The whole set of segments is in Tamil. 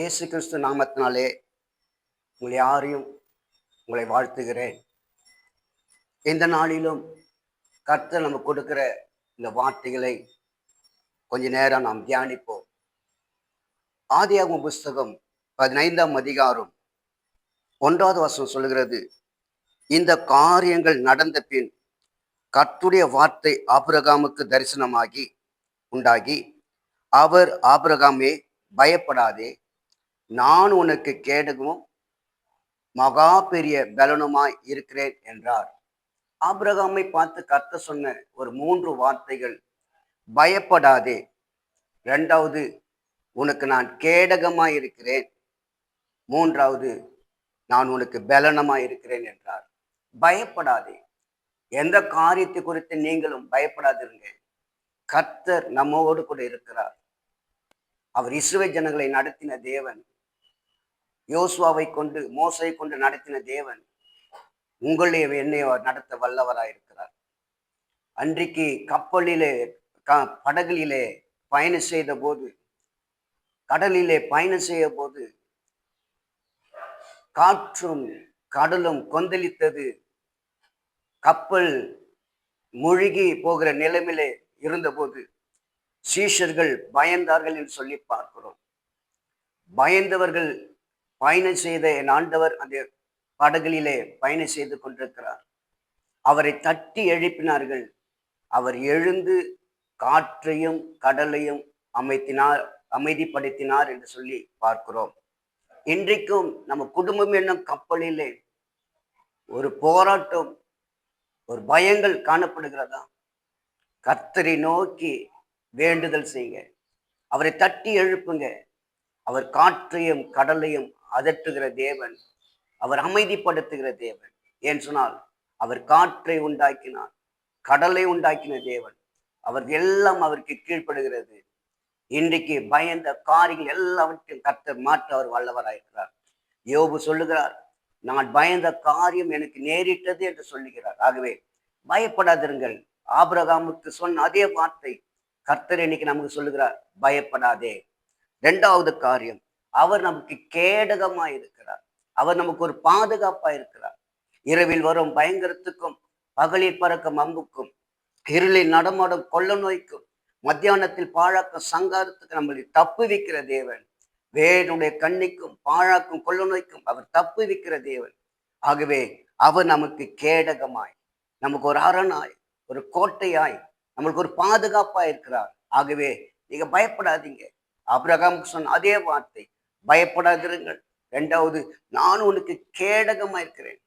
இயேசு கிறிஸ்து நாமத்தினாலே உங்களை யாரையும் உங்களை வாழ்த்துகிறேன். எந்த நாளிலும் கர்த்தர் நம்ம கொடுக்கிற இந்த வார்த்தைகளை கொஞ்ச நேரம் நாம் தியானிப்போம். ஆதியாகும் புஸ்தகம் பதினைந்தாம் அதிகாரம் ஒன்றாவது வருஷம் சொல்லுகிறது இந்த காரியங்கள் நடந்த பின் கர்த்துடைய வார்த்தை ஆபிரகாமுக்கு தரிசனமாகி உண்டாகி அவர் ஆபிரகாமே பயப்படாதே நான் உனக்கு கேடகமும் மகா பெரிய பலனுமாய் இருக்கிறேன் என்றார். ஆபிரகாமை பார்த்து கர்த்த சொன்ன ஒரு மூன்று வார்த்தைகள் பயப்படாதே. இரண்டாவது உனக்கு நான் கேடகமாய் இருக்கிறேன். மூன்றாவது நான் உனக்கு பலனமாய் இருக்கிறேன் என்றார். பயப்படாதே. எந்த காரியத்தை குறித்து நீங்களும் பயப்படாதிருங்க. கர்த்தர் நம்மோடு கூட இருக்கிறார். அவர் இஸ்ரவே ஜனங்களை நடத்தின தேவன் யோசுவாவை கொண்டு மோசை கொண்டு நடத்தின தேவன் உங்களே என்னை அவர் நடத்த வல்லவராயிருக்கிறார் அன்றைக்கு கப்பலிலே க படகுலிலே பயணம் செய்த போது கடலிலே பயணம் செய்ய போது காற்றும் கடலும் கொந்தளித்தது. கப்பல் மூழ்கி போகிற நிலைமையிலே இருந்தபோது சீஷர்கள் பயந்தார்கள் என்று சொல்லி பார்க்கிறோம். பயந்தவர்கள் பயணம் செய்த என் ஆண்டவர் அந்த படகுகளிலே பயணம் செய்து கொண்டிருக்கிறார். அவரை தட்டி எழுப்பினார்கள். அவர் எழுந்து காற்றையும் கடலையும் அமைத்தினார் அமைதிப்படுத்தினார் என்று சொல்லி பார்க்கிறோம். இன்றைக்கும் நம்ம குடும்பம் என்னும் கப்பலிலே ஒரு போராட்டம் ஒரு பயங்கள் காணப்படுகிறதா? கர்த்தரை நோக்கி வேண்டுதல் செய்யுங்க அவரை தட்டி எழுப்புங்க. அவர் காற்றையும் கடலையும் அதட்டுகிற தேவன் அவர் அமைதிப்படுத்துகிற தேவன். ஏன் சொன்னால் அவர் காற்றை உண்டாக்கினார் கடலை உண்டாக்கின தேவன். அவர் எல்லாம் அவருக்கு கீழ்ப்படுகிறது. இன்றைக்கு பயந்த காரியங்கள் எல்லாவற்றையும் கர்த்தர் மாற்ற அவர் வல்லவராயிருக்கிறார். யோபு சொல்லுகிறார் நான் பயந்த காரியம் எனக்கு நேரிட்டது என்று சொல்லுகிறார். ஆகவே பயப்படாதிருங்கள். ஆபிரகாமுக்கு சொன்ன அதே வார்த்தை கர்த்தர் இன்னைக்கு நமக்கு சொல்லுகிறார் பயப்படாதே. ரெண்டாவது காரியம் அவர் நமக்கு கேடகமா இருக்கிறார். அவர் நமக்கு ஒரு பாதுகாப்பா இருக்கிறார். இரவில் வரும் பயங்கரத்துக்கும் பகலில் பறக்கும் அம்புக்கும் இருளில் நடமாடும் கொள்ள நோய்க்கும் மத்தியானத்தில் பாழாக்கும் சங்காரத்துக்கு நம்மளை தப்பு விக்கிற தேவன். வேனுடைய கண்ணிக்கும் பாழாக்கும் கொள்ள நோய்க்கும் அவர் தப்பு விக்கிற தேவன். ஆகவே அவர் நமக்கு கேடகமாய் நமக்கு ஒரு அரணாய் ஒரு கோட்டையாய் நம்மளுக்கு ஒரு பாதுகாப்பா இருக்கிறார். ஆகவே நீங்க பயப்படாதீங்க. அப்ரகாம் சொன்ன அதே வார்த்தை பயப்படாதிருங்கள். ரெண்டாவது நான் உனக்கு கேடகமா இருக்கிறேன்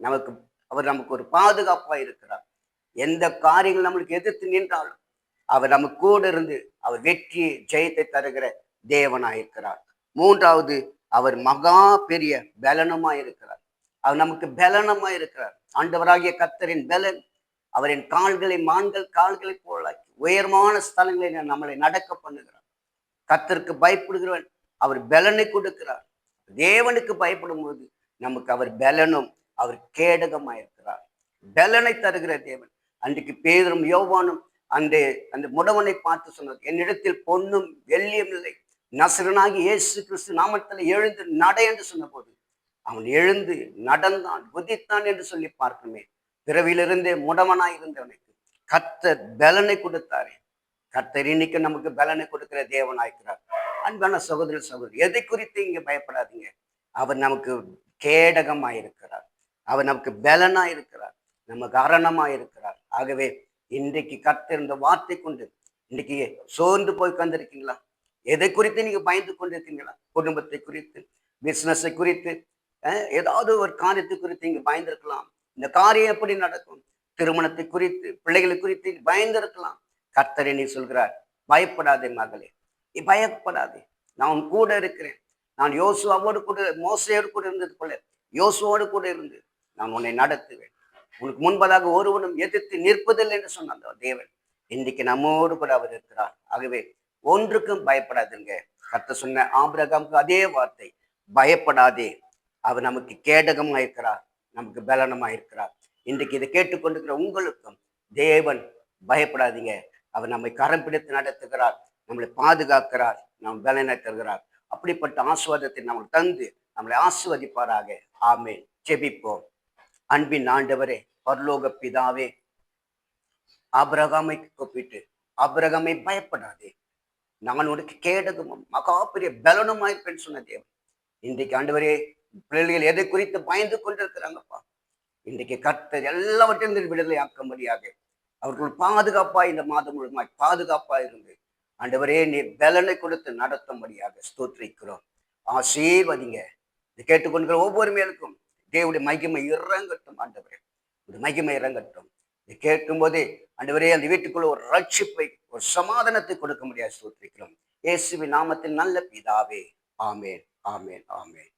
நமக்கு அவர் நமக்கு ஒரு பாதுகாப்பா இருக்கிறார். எந்த காரியங்கள் நம்மளுக்கு எதிர்த்து நின்றாலும் அவர் நம்ம கூட இருந்து அவர் வெற்றி ஜெயத்தை தருகிற தேவனாயிருக்கிறார். மூன்றாவது அவர் மகா பெரிய பலனமா இருக்கிறார் அவர் நமக்கு பலனமா இருக்கிறார் ஆண்டவராகிய கத்தரின் பலன் அவரின் கால்களை மான்கள் கால்களை போலாக்கி உயர்மான ஸ்தலங்களை நம்மளை நடக்க பண்ணுகிறார். கத்தருக்கு பயப்படுகிறவன் அவர் பலனை கொடுக்கிறார். தேவனுக்கு பயப்படும் போது நமக்கு அவர் பலனும் அவர் கேடகமாயிருக்கிறார். பலனை தருகிற தேவன். அன்றைக்கு பேதரும் யோவானும் அந்த அந்த முடவனை பார்த்து சொன்னார் என்னிடத்தில் பொண்ணும் வெள்ளியும் இல்லை. நசரனாகி இயேசு கிறிஸ்து நாமத்தில் எழுந்து நட என்று சொன்னபோது அவன் எழுந்து நடந்தான் குதித்தான் என்று சொல்லி பார்க்கணுமே. பிறவிலிருந்தே முடவனாய் இருந்தவனுக்கு கர்த்தர் பலனை கொடுத்தாரே. கர்த்தர் இன்னைக்கு நமக்கு பலனை கொடுக்கிற தேவனாய்க்கிறார் அன்பான சகோதர சகோதரி எதை குறித்து இங்க பயப்படாதீங்க. அவர் நமக்கு கேடகமாக இருக்கிறார் அவர் நமக்கு பலனாக இருக்கிறார் நமக்கு அரணமா இருக்கிறார் ஆகவே இன்றைக்கு கத்திருந்த வார்த்தை கொண்டு இன்னைக்கு சோர்ந்து போய் உட்கார்ந்துருக்கீங்களா? எதை குறித்து நீங்க பயந்து கொண்டிருக்கீங்களா? குடும்பத்தை குறித்து பிசினஸை குறித்து ஏதாவது ஒரு காரியத்தை குறித்து இங்க பயந்திருக்கலாம். இந்த காரியம் எப்படி நடக்கும்? திருமணத்தை குறித்து பிள்ளைகளை குறித்து பயந்திருக்கலாம். கர்த்தர் நீ சொல்கிறார் பயப்படாதே மகளே. நீ பயப்படாதே. நான் உன் கூட இருக்கிறேன். நான் யோசுவாவோடு கூட மோசையோடு கூட இருந்தது போல. யோசுவோடு கூட இருந்து நான் உன்னை நடத்துவேன். உனக்கு முன்பதாக ஒருவனும் எதிர்த்து நிற்பதில்லை என்று சொன்ன அந்த தேவன். இன்றைக்கு நம்மோடு கூட அவர் இருக்கிறார். ஆகவே ஒன்றுக்கும் பயப்படாதுங்க கத்த சொன்ன ஆபிரகாமுக்கு அதே வார்த்தை. பயப்படாதே. அவர் நமக்கு கேடகமாக இருக்கிறார். நமக்கு பலனமாக இருக்கிறார். இன்றைக்கு இதை கேட்டுக்கொண்டிருக்கிற உங்களுக்கும் தேவன் பயப்படாதீங்க. அவர் நம்மை கரம் பிடித்து நடத்துகிறார். நம்மளை பாதுகாக்கிறார் நம் பலனை தருகிறார் அப்படிப்பட்ட ஆசுவாதத்தை நம்மளை தந்து நம்மளை ஆசுவதிப்பாராக ஆமென். ஜெபிப்போம். அன்பின் ஆண்டவரே பரலோக பிதாவே ஆபிரகாமை கூப்பிட்டு ஆபிரகாமை பயப்படாதே. நான் உனக்கு கேடகமும் மகா பெரிய பலனுமாய் சொன்ன தேவன். இன்றைக்கு ஆண்டவரே பிள்ளைகள் எதை குறித்து பயந்து கொண்டிருக்கிறாங்கப்பா? இன்றைக்கு கர்த்தர் எல்லாவற்றையும் விடுதலை ஆக்க முடியாது அவர்கள் பாதுகாப்பா இந்த மாதம் முழுமாய் பாதுகாப்பா இருந்து ஆண்டவரே நீர் பலனை கொடுத்து நடத்தும்படியாக ஸ்தோத்திரிக்கிறோம். ஆசீர்வதிங்க. இது கேட்டுக்கொண்டிருக்கிற ஒவ்வொரு மேலுக்கும் தேவடைய மகிமை இறங்கட்டும் ஆண்டவரே. ஒரு மகிமை இறங்கட்டும். இது கேட்கும் போதே ஆண்டவரே அந்த வீட்டுக்குள்ள ஒரு ரட்சிப்பை ஒரு சமாதானத்தை கொடுக்க முடியாது ஸ்தோத்திரிக்கிறோம். இயேசுவின் நாமத்தில் நல்ல பிதாவே. ஆமேன் ஆமேன் ஆமேன்.